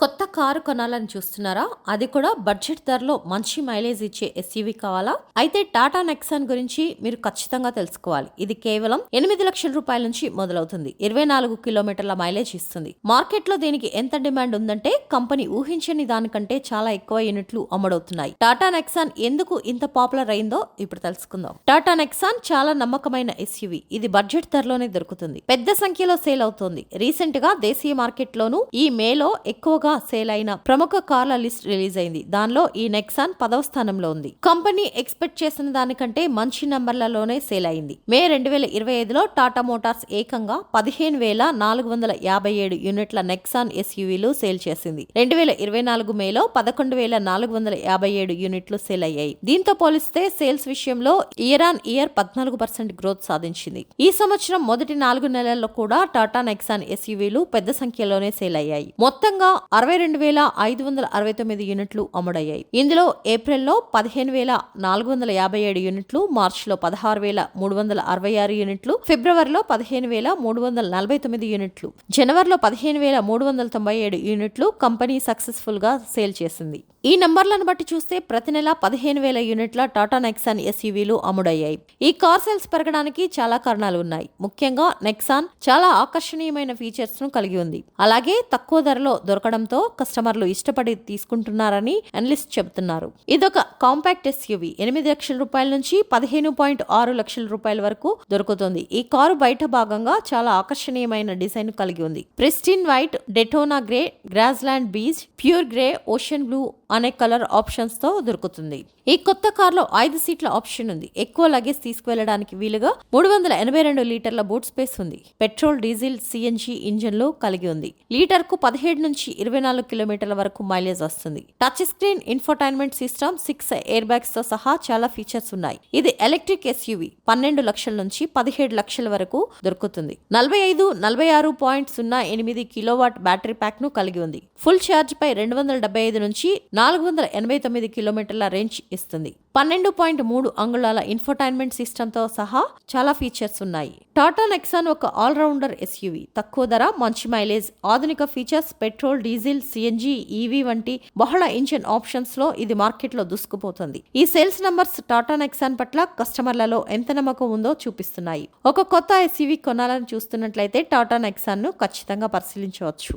కొత్త కారు కొనాలని చూస్తున్నారా? అది కూడా బడ్జెట్ ధరలో మంచి మైలేజ్ ఇచ్చే ఎస్యూవి కావాలా? అయితే టాటా నెక్సాన్ గురించి మీరు ఖచ్చితంగా తెలుసుకోవాలి. ఇది కేవలం ఎనిమిది లక్షల రూపాయల నుంచి మొదలవుతుంది. ఇరవై నాలుగు కిలోమీటర్ల మైలేజ్ ఇస్తుంది. మార్కెట్లో దీనికి ఎంత డిమాండ్ ఉందంటే కంపెనీ ఊహించని దానికంటే చాలా ఎక్కువ యూనిట్లు అమ్ముడవుతున్నాయి. టాటా నెక్సాన్ ఎందుకు ఇంత పాపులర్ అయిందో ఇప్పుడు తెలుసుకుందాం. టాటా నెక్సాన్ చాలా నమ్మకమైన ఎస్యూవి. ఇది బడ్జెట్ ధరలోనే దొరుకుతుంది. పెద్ద సంఖ్యలో సేల్ అవుతోంది. రీసెంట్గా దేశీయ మార్కెట్ లోను ఈ మేలో ఎక్కువగా సేల్ అయిన ప్రముఖ కార్ల లిస్ట్ రిలీజ్ అయింది దానిలో ఈ నెక్సాన్ పదవ స్థానంలో ఉంది. కంపెనీ ఎక్స్పెక్ట్ చేసిన దానికంటే మంచి నంబర్లలోనే సేల్ అయింది మే రెండు వేల ఇరవై ఐదులో టాటా మోటార్స్ ఏకంగా పదిహేను వేల నాలుగు వందల యాభై ఏడు యూనిట్ల నెక్సాన్ ఎస్యూవీలు సేల్ చేసింది. రెండు వేల ఇరవై నాలుగు మేలో పదకొండు వేల నాలుగు వందల యాభై ఏడు యూనిట్లు సేల్ అయ్యాయి దీంతో పోలిస్తే సేల్స్ విషయంలో ఇయర్ ఆన్ ఇయర్ పద్నాలుగు పర్సెంట్ గ్రోత్ సాధించింది. ఈ సంవత్సరం మొదటి నాలుగు నెలల్లో కూడా టాటా నెక్సాన్ ఎస్యూవీలు పెద్ద సంఖ్యలోనే సేల్ అయ్యాయి మొత్తంగా అరవై రెండు వేల ఐదు వందల అరవై తొమ్మిది యూనిట్లు అమ్ముడయ్యాయి. ఇందులో ఏప్రిల్లో పదిహేను వేల నాలుగు వందల యాభై ఏడు యూనిట్లు మార్చిలో పదహారు వేల మూడు వందల అరవై ఆరు యూనిట్లు ఫిబ్రవరిలో పదిహేను వేల మూడు వందల నలభై తొమ్మిది యూనిట్లు జనవరిలో పదిహేను వేల మూడు వందల తొంభై ఏడు యూనిట్లు కంపెనీ సక్సెస్ఫుల్గా సేల్ చేసింది. ఈ నంబర్లను బట్టి చూస్తే ప్రతి నెల పదిహేను వేల యూనిట్ల టాటా నెక్సాన్ ఎస్యూవీలు అమ్ముడయ్యాయి. ఈ కార్ సేల్స్ పెరగడానికి చాలా కారణాలు ఉన్నాయి. ముఖ్యంగా నెక్సాన్ చాలా ఆకర్షణీయమైన ఫీచర్స్ను కలిగి ఉంది. అలాగే తక్కువ ధరలో దొరకడం దొరకడంతో కస్టమర్లు ఇష్టపడి తీసుకుంటున్నారని అనలిస్ట్ చెబుతున్నారు. ఇదొక కాంపాక్ట్ ఎస్యూవీ. ఎనిమిది లక్షల రూపాయల నుంచి పదిహేను పాయింట్ ఆరు లక్షల రూపాయల వరకు దొరుకుతుంది. ఈ కారు బయట భాగంగా చాలా ఆకర్షణీయమైన డిజైన్ కలిగి ఉంది. Pristine white Daytona grey grassland beach pure grey ocean blue అనే కలర్ ఆప్షన్స్తో దొరుకుతుంది. ఈ కొత్త కార్లో ఐదు సీట్ల ఆప్షన్ ఉంది. ఎక్కువ లగేజ్ తీసుకువెళ్ళడానికి వీలుగా మూడు వందల ఎనభై రెండు లీటర్ల బూట్ స్పేస్ ఉంది. పెట్రోల్ డీజిల్ సిఎన్జి ఇంజన్లు కలిగి ఉంది. లీటర్కు పదిహేడు నుంచి ఇరవై నాలుగు కిలోమీటర్ల వరకు మైలేజ్ వస్తుంది. Touch screen infotainment system six air బ్యాగ్స్తో సహా చాలా ఫీచర్స్ ఉన్నాయి. ఇది ఎలక్ట్రిక్ ఎస్యూవి పన్నెండు లక్షల నుంచి పదిహేడు లక్షల వరకు దొరుకుతుంది. నలభై ఐదు నలభై ఆరు పాయింట్ సున్నా ఎనిమిది కిలోవాట్ బ్యాటరీ ప్యాక్ను కలిగి ఉంది. ఫుల్ ఛార్జ్ పై రెండు వందల డెబ్బై ఐదు నుంచి నాలుగు వందల ఎనభై తొమ్మిది కిలోమీటర్ల రేంజ్ ఇస్తుంది. పన్నెండు పాయింట్ మూడు అంగుళాల ఇన్ఫర్టైన్మెంట్ సిస్టంతో సహా చాలా ఫీచర్స్ ఉన్నాయి. టాటా నెక్సాన్ ఒక ఆల్రౌండర్ ఎస్యూవి. తక్కువ ధర మంచి మైలేజ్ ఆధునిక features petrol diesel CNG EV వంటి బహుళ ఇంజిన్ ఆప్షన్స్లో ఇది మార్కెట్లో దూసుకుపోతుంది. ఈ సేల్స్ నంబర్స్ టాటా నెక్సాన్ పట్ల కస్టమర్లలో ఎంత నమ్మకం ఉందో చూపిస్తున్నాయి. ఒక కొత్త ఎస్యూవి కొనాలని చూస్తున్నట్లయితే టాటా నెక్సాన్ను ఖచ్చితంగా పరిశీలించవచ్చు.